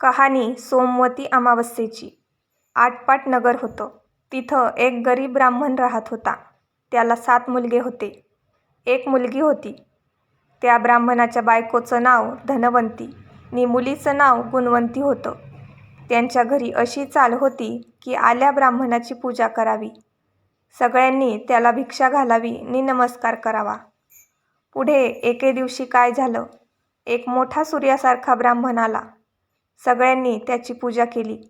कहाणी सोमवती अमावस्येची आटपाट नगर होतं. तिथं एक गरीब ब्राह्मण राहत होता. त्याला सात मुलगे होते. एक मुलगी होती. त्या ब्राह्मणाच्या बायकोचं नाव धनवंती नि मुलीचं नाव गुणवंती होतं. त्यांच्या घरी अशी चाल होती की आल्या ब्राह्मणाची पूजा करावी. सगळ्यांनी त्याला भिक्षा घालावी नि नमस्कार करावा. पुढे एके दिवशी काय झालं, एक मोठा सूर्यासारखा ब्राह्मण आला. सगळ्यांनी त्याची पूजा केली.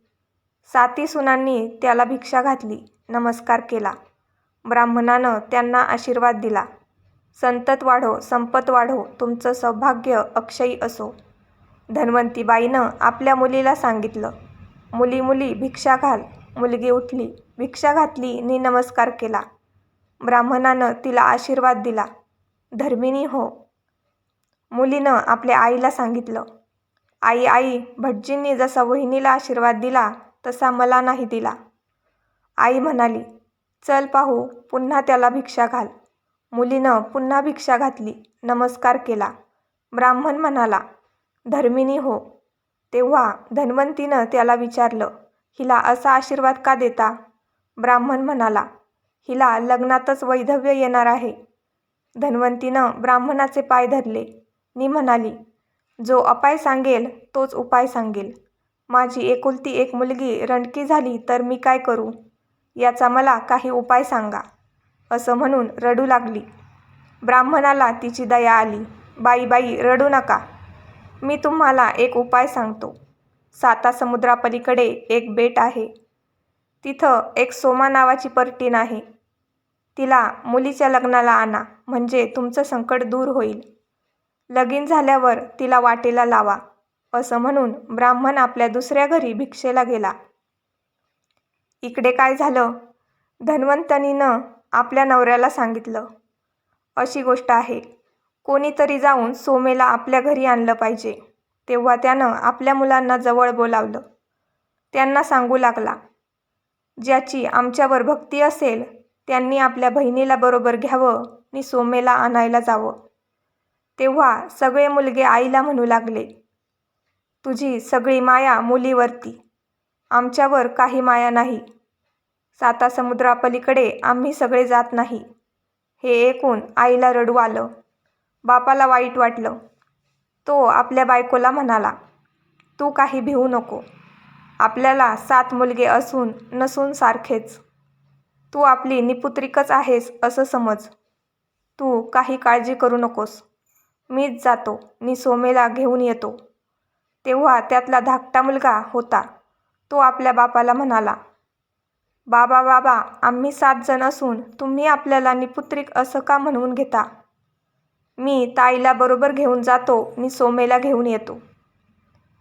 साती सुनांनी त्याला भिक्षा घातली, नमस्कार केला. ब्राह्मणानं त्यांना आशीर्वाद दिला. संतत वाढो, संपत वाढो, तुमचं सौभाग्य अक्षयी असो. धन्वंतीबाईनं आपल्या मुलीला सांगितलं, मुली मुली भिक्षा घाल. मुलगी उठली, भिक्षा घातली नि नमस्कार केला. ब्राह्मणानं तिला आशीर्वाद दिला, धर्मिणी हो. मुलीनं आपल्या आईला सांगितलं, आई आई भटजींनी जसा वहिनीला आशीर्वाद दिला तसा मला नाही दिला. आई म्हणाली, चल पाहू, पुन्हा त्याला भिक्षा घाल. मुलीनं पुन्हा भिक्षा घातली, नमस्कार केला. ब्राह्मण म्हणाला, धर्मिणी हो. तेव्हा धन्वंतीनं त्याला विचारलं, हिला असा आशीर्वाद का देता? ब्राह्मण म्हणाला, हिला लग्नातच वैधव्य येणार आहे. धन्वंतीनं ब्राह्मणाचे पाय धरले नी म्हणाली, जो अपाय सांगेल तोच उपाय सांगेल. माझी एकुलती एक मुलगी रंडकी झाली तर मी काय करू? याचा मला काही उपाय सांगा. असं म्हणून रडू लागली. ब्राह्मणाला तिची दया आली. बाई बाई रडू नका. मी तुम्हाला एक उपाय सांगतो. साता समुद्रापलीकडे एक बेट आहे. तिथं एक सोमा नावाची पर्टीन आहे. तिला मुलीच्या लग्नाला आणा म्हणजे तुमचं संकट दूर होईल. लगीन झाल्यावर तिला वाटेला लावा. असं म्हणून ब्राह्मण आपल्या दुसऱ्या घरी भिक्षेला गेला. इकडे काय झालं, धन्वंतनीनं आपल्या नवऱ्याला सांगितलं, अशी गोष्ट आहे. कोणीतरी जाऊन सोमेला आपल्या घरी आणलं पाहिजे. तेव्हा त्यानं आपल्या मुलांना जवळ बोलावलं. त्यांना सांगू लागला, ज्याची आमच्यावर भक्ती असेल त्यांनी आपल्या बहिणीला बरोबर घ्यावं आणि सोमेला आणायला जावं. तेव्हा सगळे मुलगे आईला म्हणू लागले, तुझी सगळी माया मुलीवरती, आमच्यावर काही माया नाही. सातासमुद्रापलीकडे आम्ही सगळे जात नाही. हे ऐकून आईला रडू आलं. बापाला वाईट वाटलं. तो आपल्या बायकोला म्हणाला, तू काही भिवू नको. आपल्याला सात मुलगे असून नसून सारखेच. तू आपली निपुत्रिकच आहेस असं समज. तू काही काळजी करू नकोस. मीच जातो नि सोमेला घेऊन येतो. तेव्हा त्यातला धाकटा मुलगा होता तो आपल्या बापाला म्हणाला, बाबा बाबा आम्ही सात जण असून तुम्ही आपल्याला निपुत्रिक असं का म्हणवून घेता? मी ताईला बरोबर घेऊन जातो नि सोमेला घेऊन येतो.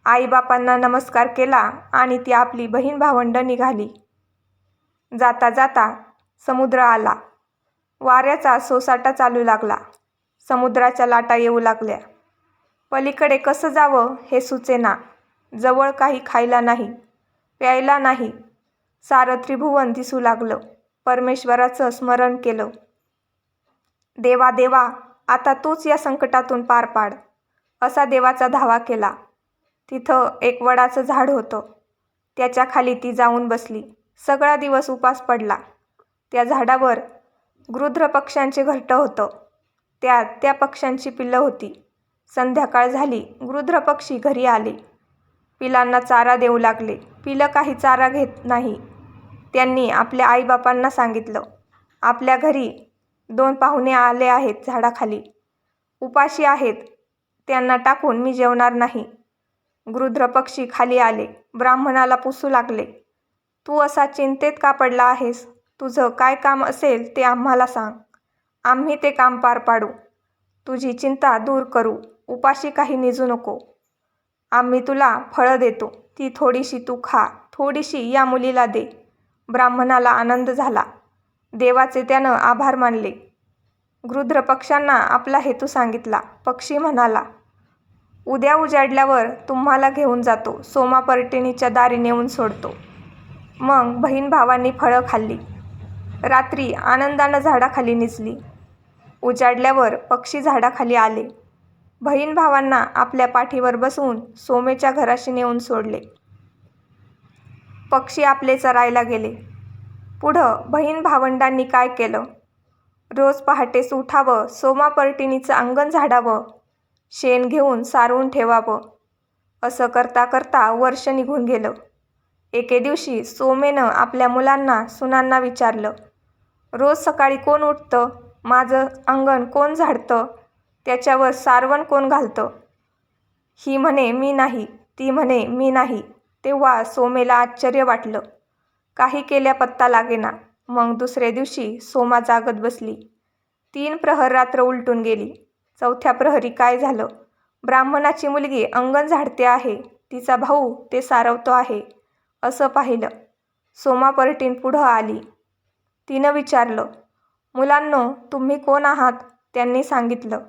आईबापांना नमस्कार केला आणि ती आपली बहीण भावंडं निघाली. जाता जाता समुद्र आला. वाऱ्याचा सोसाटा चालू लागला. समुद्राच्या लाटा येऊ लागल्या. पलीकडे कसं जावं हे सुचेना. जवळ काही खायला नाही, प्यायला नाही. सारं त्रिभुवन दिसू लागलं. परमेश्वराचं स्मरण केलं. देवा देवा आता तूच या संकटातून पार पाड. असा देवाचा धावा केला. तिथं एक वडाचं झाड होतं. त्याच्याखाली ती जाऊन बसली. सगळा दिवस उपास पडला. त्या झाडावर गृध्र पक्ष्यांचे घरटं होतं. त्यात त्या पक्ष्यांची पिल्लं होती. संध्याकाळ झाली. गृध्र पक्षी घरी आले. पिलांना चारा देऊ लागले. पिलं काही चारा घेत नाही. त्यांनी आपल्या आईबापांना सांगितलं, आपल्या घरी दोन पाहुणे आले आहेत झाडाखाली. उपाशी आहेत. त्यांना टाकून मी जेवणार नाही. गृध्र पक्षी खाली आले. ब्राह्मणाला पुसू लागले. तू असा चिंतेत का पडला आहेस? तुझं काय काम असेल ते आम्हाला सांग. आम्ही ते काम पार पाडू. तुझी चिंता दूर करू. उपाशी काही निजू नको. आम्ही तुला फळं देतो. ती थोडीशी तू खा. थोडीशी या मुलीला दे. ब्राह्मणाला आनंद झाला. देवाचे त्यानं आभार मानले. गृध्र पक्ष्यांना आपला हेतू सांगितला. पक्षी म्हणाला, उद्या उजाडल्यावर तुम्हाला घेऊन जातो. सोमापर्टिणीच्या दारी नेऊन सोडतो. मग बहीण भावांनी फळं खाल्ली. रात्री आनंदानं झाडाखाली निजली. उजाडल्यावर पक्षी झाडाखाली आले. बहीण भावांना आपल्या पाठीवर बसवून सोमेच्या घराशी नेऊन सोडले. पक्षी आपले चरायला गेले. पुढं बहीण भावंडांनी काय केलं? रोज पहाटेस उठावं सोमापर्टिनीचं अंगण झाडावं शेण घेऊन सारवून ठेवावं असं करता करता वर्ष निघून गेलं. एके दिवशी सोमेनं आपल्या मुलांना सुनांना विचारलं रोज सकाळी कोण उठतं? माझं अंगण कोण झाडतं? त्याच्यावर सारवण कोण घालतं? ही म्हणे मी नाही ती म्हणे मी नाही तेव्हा सोमेला आश्चर्य वाटलं. काही केल्या पत्ता लागेना. मग दुसऱ्या दिवशी सोमा जागत बसली. तीन प्रहर रात्र उलटून गेली. चौथ्या प्रहरी काय झालं? ब्राह्मणाची मुलगी अंगण झाडते आहे तिचा भाऊ ते सारवतो आहे असं पाहिलं. सोमा पर्टीन पुढं आली. तिनं विचारलं मुलांनो तुम्ही कोण आहात? त्यांनी सांगितलं.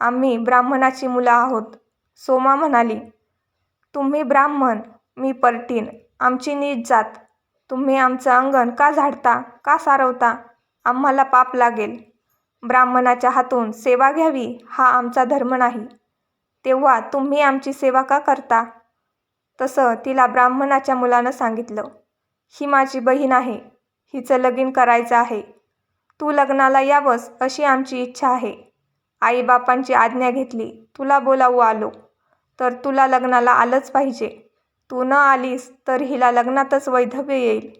आम्ही ब्राह्मणाची मुलं आहोत. सोमा म्हणाली तुम्ही ब्राह्मण मी परटीन आमची नीच जात. तुम्ही आमचं अंगण का झाडता का सारवता? आम्हाला पाप लागेल. ब्राह्मणाच्या हातून सेवा घ्यावी हा आमचा धर्म नाही. तेव्हा तुम्ही आमची सेवा का करता? तसं तिला ब्राह्मणाच्या मुलानं सांगितलं ही माझी बहीण आहे. हिचं लगीन करायचं आहे. तू लग्नाला यावंस अशी आमची इच्छा आहे. आईबापांची आज्ञा घेतली तुला बोलावू आलो. तर तुला लग्नाला आलंच पाहिजे. तू न आलीस तर हिला लग्नातच वैधव्य येईल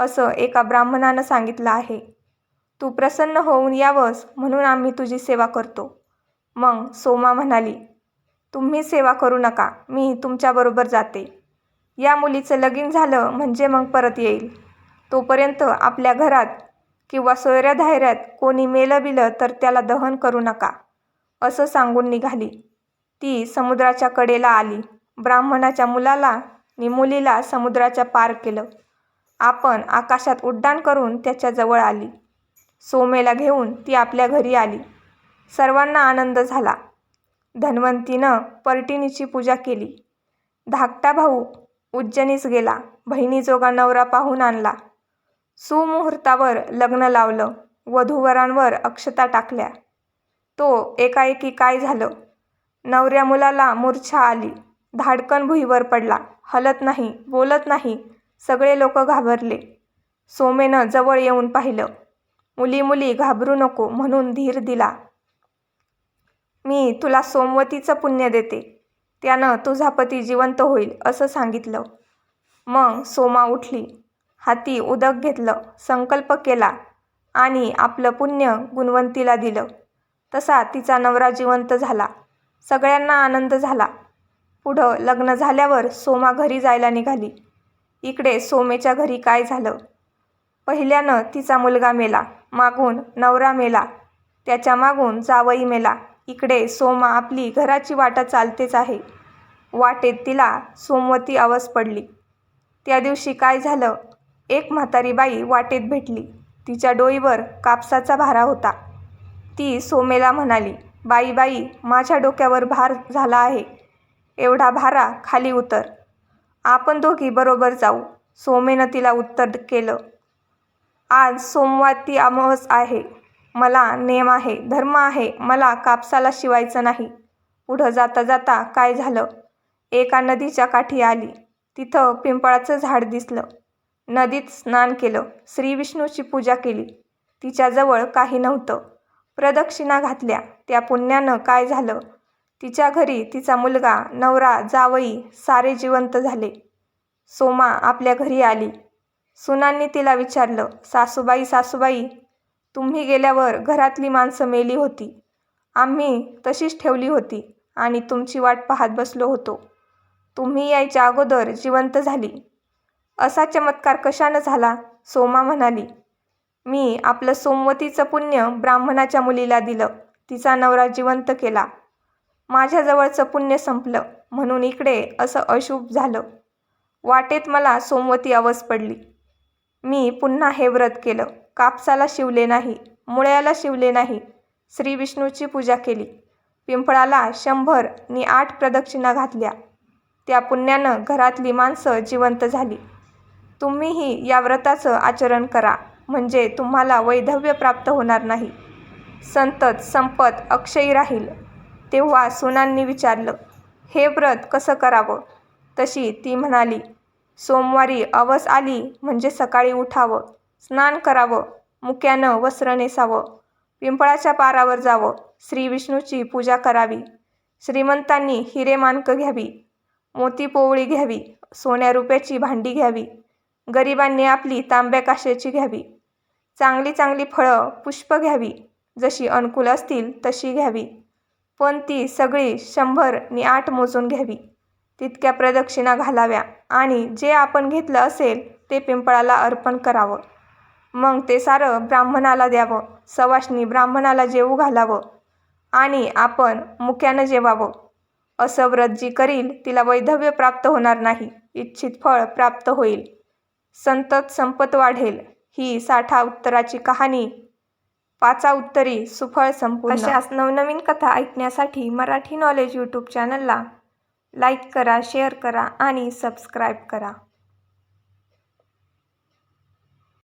असं एका ब्राह्मणानं सांगितलं आहे. तू प्रसन्न होऊन यावंस म्हणून आम्ही तुझी सेवा करतो. मग सोमा म्हणाली तुम्ही सेवा करू नका मी तुमच्याबरोबर जाते. या मुलीचं लगीन झालं म्हणजे मग परत येईल. तोपर्यंत आपल्या घरात किंवा सोयऱ्या धायऱ्यात कोणी मेलं बिलं तर त्याला दहन करू नका असं सांगून निघाली. ती समुद्राच्या कडेला आली. ब्राह्मणाच्या मुलाला नि मुलीला समुद्राच्या पार केलं. आपण आकाशात उड्डाण करून त्याच्याजवळ आली. सोमेला घेऊन ती आपल्या घरी आली. सर्वांना आनंद झाला. धन्वंतीनं पर्टिनीची पूजा केली. धाकटा भाऊ उज्जनीस गेला. बहिणीजोगा नवरा पाहून आणला. सुमुहूर्तावर लग्न लावलं वधूवरांवर अक्षता टाकल्या. तो एकाएकी काय झालं? नवऱ्या मुलाला मूर्छा आली. धाडकन भुईवर पडला. हलत नाही बोलत नाही सगळे लोक घाबरले. सोमेनं जवळ येऊन पाहिलं. मुली मुली घाबरू नको म्हणून धीर दिला. मी तुला सोमवतीचं पुण्य देते. त्यानं तुझा पती जिवंत होईल असं सांगितलं. मग सोमा उठली. हाती उदक घेतलं संकल्प केला आणि आपलं पुण्य गुणवंतीला दिलं. तसा तिचा नवरा जिवंत झाला. सगळ्यांना आनंद झाला. पुढं लग्न झाल्यावर सोमा घरी जायला निघाली. इकडे सोमेच्या घरी काय झालं? पहिल्यानं तिचा मुलगा मेला. मागून नवरा मेला. त्याच्या मागून जावई मेला. इकडे सोमा आपली घराची वाटा चालतेच आहे. वाटेत तिला सोमवती आवाज पडली. त्या दिवशी काय झालं? एक म्हातारी बाई वाटेत भेटली. तिच्या डोईवर कापसाचा भारा होता. ती सोमेला म्हणाली बाई बाई माझ्या डोक्यावर भार झाला आहे. एवढा भारा खाली उतर. आपण दोघी बरोबर जाऊ. सोमेनं तिला उत्तर केलं आज सोमवार ती अमावस आहे. मला नेम आहे धर्म आहे. मला कापसाला शिवायचं नाही. पुढं जाता जाता काय झालं? एका नदीच्या काठी आली. तिथं पिंपळाचं झाड दिसलं. नदीत स्नान केलं. श्री विष्णूची पूजा केली. तिच्याजवळ काही नव्हतं. प्रदक्षिणा घातल्या. त्या पुण्यानं काय झालं? तिच्या घरी तिचा मुलगा नवरा जावई सारे जिवंत झाले. सोमा आपल्या घरी आली. सुनांनी तिला विचारलं सासूबाई सासूबाई तुम्ही गेल्यावर घरातली माणसं मेली होती. आम्ही तशीच ठेवली होती आणि तुमची वाट पाहत बसलो होतो. तुम्ही यायच्या अगोदर जिवंत झाली. असा चमत्कार कशानं झाला? सोमा म्हणाली. मी आपलं सोमवतीचं पुण्य ब्राह्मणाच्या मुलीला दिलं. तिचा नवरा जिवंत केला. माझ्याजवळचं पुण्य संपलं. म्हणून इकडे असं अशुभ झालं. वाटेत मला सोमवती अवस पडली. मी पुन्हा हे व्रत केलं. कापसाला शिवले नाही. मुळ्याला शिवले नाही. श्री विष्णूची पूजा केली. पिंपळाला शंभर नि आठ प्रदक्षिणा घातल्या. त्या पुण्यानं घरातली माणसं जिवंत झाली. तुम्हीही या व्रताचं आचरण करा म्हणजे तुम्हाला वैधव्य प्राप्त होणार नाही. संतत संपत अक्षयी राहील. तेव्हा सुनांनी विचारलं हे व्रत कसं करावं? तशी ती म्हणाली सोमवारी अवस आली म्हणजे सकाळी उठावं स्नान करावं मुक्यानं वस्त्र नेसावं पिंपळाच्या पारावर जावं श्री विष्णूची पूजा करावी श्रीमंतांनी हिरे मानकं घ्यावी मोती पोवळी घ्यावी सोन्या रुपयाची भांडी घ्यावी गरिबांनी आपली तांब्या काशेची घ्यावी. चांगली चांगली फळं पुष्प घ्यावी. जशी अनुकूल असतील तशी घ्यावी. पण ती सगळी शंभर नि आठ मोजून घ्यावी. तितक्या प्रदक्षिणा घालाव्या आणि जे आपण घेतलं असेल ते पिंपळाला अर्पण करावं. मग ते सारं ब्राह्मणाला द्यावं. सवाशनी ब्राह्मणाला जेवू घालावं. आणि आपण मुक्यानं जेवावं. असं व्रत जी करील तिला वैधव्य प्राप्त होणार नाही. इच्छित फळ प्राप्त होईल. संतत संपत वाढेल ही साठा उत्तराची कहाणी. पाचा उत्तरी सुफळ संपूर्ण. अशाच नवनवीन कथा ऐकण्यासाठी मराठी नॉलेज यूट्यूब चॅनलला लाईक करा शेअर करा आणि सबस्क्राईब करा.